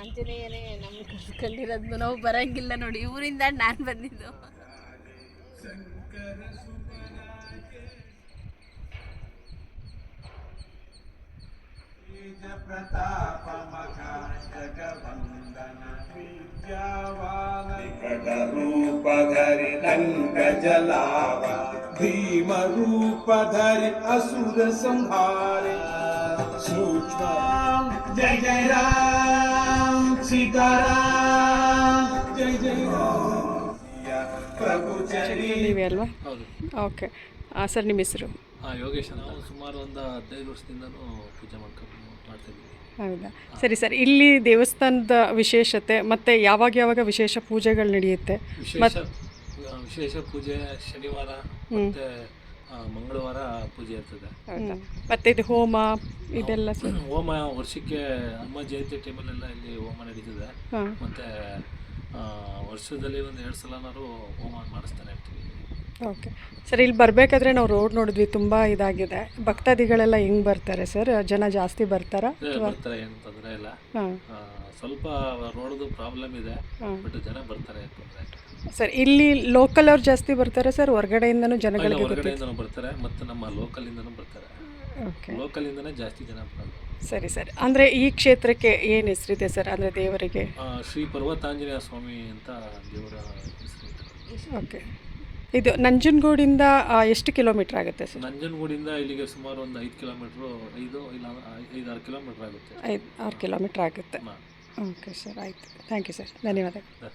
ಆಂಜನೇಯನೇ ನಮ್ಗೆ ಕರ್ಸ್ಕೊಂಡಿರೋದು ನಾವು ಬರಂಗಿಲ್ಲ ನೋಡಿ. ಊರಿಂದ ನಾನು ಬಂದಿದ್ದು. ಪ್ರತಾಪ ಮಗ ಜಗವಂದನ ವಿದ್ಯಾವಾನೂಪಧರಿ ನಂಗ ಜಲಾವ ಭೀಮ ರೂಪಧರಿ ಅಸುರ ಸಂಹಾರ. ಸೂಕ್ಷ್ಮ, ಜಯ ಜಯ ನೀವೇ ಅಲ್ವಾ ಓಕೆ. ಸರ್ ನಿಮ್ಮ ಹೆಸರು? ಯೋಗೇಶ್ ನಾವು ಸುಮಾರು ಒಂದು ಹದಿನೈದು ವರ್ಷದಿಂದನೂ ಪೂಜೆ ಮಾಡ್ಕೊಂಡು ಹೌದಾ? ಸರಿ ಸರ್. ಇಲ್ಲಿ ದೇವಸ್ಥಾನದ ವಿಶೇಷತೆ ಮತ್ತು ಯಾವಾಗ ಯಾವಾಗ ವಿಶೇಷ ಪೂಜೆಗಳು ನಡೆಯುತ್ತೆ? ವಿಶೇಷ ವಿಶೇಷ ಪೂಜೆ ಶನಿವಾರ ಮತ್ತು ಮಂಗಳವಾರ ಪೂಜೆ ಇರ್ತದೆ. ಮತ್ತೆ ಮತ್ತು ಇದು ಹೋಮ ಇದೆಲ್ಲ ಹೋಮ ವರ್ಷಕ್ಕೆ ಹನುಮ ಜಯಂತಿ ಟೈಮಲ್ಲೆಲ್ಲ ಇಲ್ಲಿ ಹೋಮ ನಡೀತದೆ. ಮತ್ತೆ ಮತ್ತು ವರ್ಷದಲ್ಲಿ ಒಂದು ಎರಡು ಸಲನಾರು ಹೋಮ ಮಾಡಿಸ್ತಾನೆ ಇರ್ತೀವಿ. ಓಕೆ ಸರ್ ಇಲ್ಲಿ ಬರಬೇಕಾದ್ರೆ ನಾವು ರೋಡ್ ನೋಡಿದ್ವಿ ತುಂಬ ಇದಾಗಿದೆ. ಭಕ್ತಾದಿಗಳೆಲ್ಲ ಹೆಂಗೆ ಬರ್ತಾರೆ ಸರ್ ಜನ ಜಾಸ್ತಿ ಬರ್ತಾರಾ? ಬರ್ತಾರೆ ಏನು ತೊಂದರೆ ಇಲ್ಲ. ಹಾಂ. ಸ್ವಲ್ಪ ರೋಡ್ದು ಪ್ರಾಬ್ಲಮ್ ಇದೆ ಬಟ್ ಜನ ಬರ್ತಾರೆ ಸರ್ ಇಲ್ಲಿ. ಲೋಕಲ್ ಅವ್ರು ಜಾಸ್ತಿ ಬರ್ತಾರೆ ಸರ್ ಹೊರಗಡೆಯಿಂದನೂ ಜನಗಳಿಗೆ ಹೊರಗಡೆಯಿಂದನೂ ಬರ್ತಾರೆ ಮತ್ತು ನಮ್ಮ ಲೋಕಲಿಂದನೂ ಬರ್ತಾರೆ. ಓಕೆ ಲೋಕಲಿಂದನೇ ಜಾಸ್ತಿ ಜನ ಬರ್ತಾರೆ. ಸರಿ ಸರ್ ಅಂದರೆ ಈ ಕ್ಷೇತ್ರಕ್ಕೆ ಏನು ಹೆಸರಿದೆ ಸರ್ ಅಂದರೆ ದೇವರಿಗೆ? ಶ್ರೀ ಪರ್ವತಾಂಜನೇಯ ಸ್ವಾಮಿ ಅಂತ ದೇವರ ಹೆಸರು ಓಕೆ ಇದು ನಂಜನಗೂಡಿಂದ ಎಷ್ಟು ಕಿಲೋಮೀಟರ್ ಆಗುತ್ತೆ ಸರ್? ನಂಜನಗೂಡಿಂದ ಇಲ್ಲಿಗೆ ಸುಮಾರು ಒಂದು ಐದು ಕಿಲೋಮೀಟ್ರು ಐದು ಇಲ್ಲ ಐದಾರು ಕಿಲೋಮೀಟ್ರ್ ಆಗುತ್ತೆ. ಐದು ಆರು ಕಿಲೋಮೀಟ್ರ್ ಆಗುತ್ತೆ. ಓಕೆ ಸರ್ ಆಯಿತು. ಥ್ಯಾಂಕ್ ಯು ಸರ್ ಧನ್ಯವಾದಗಳು. ದ-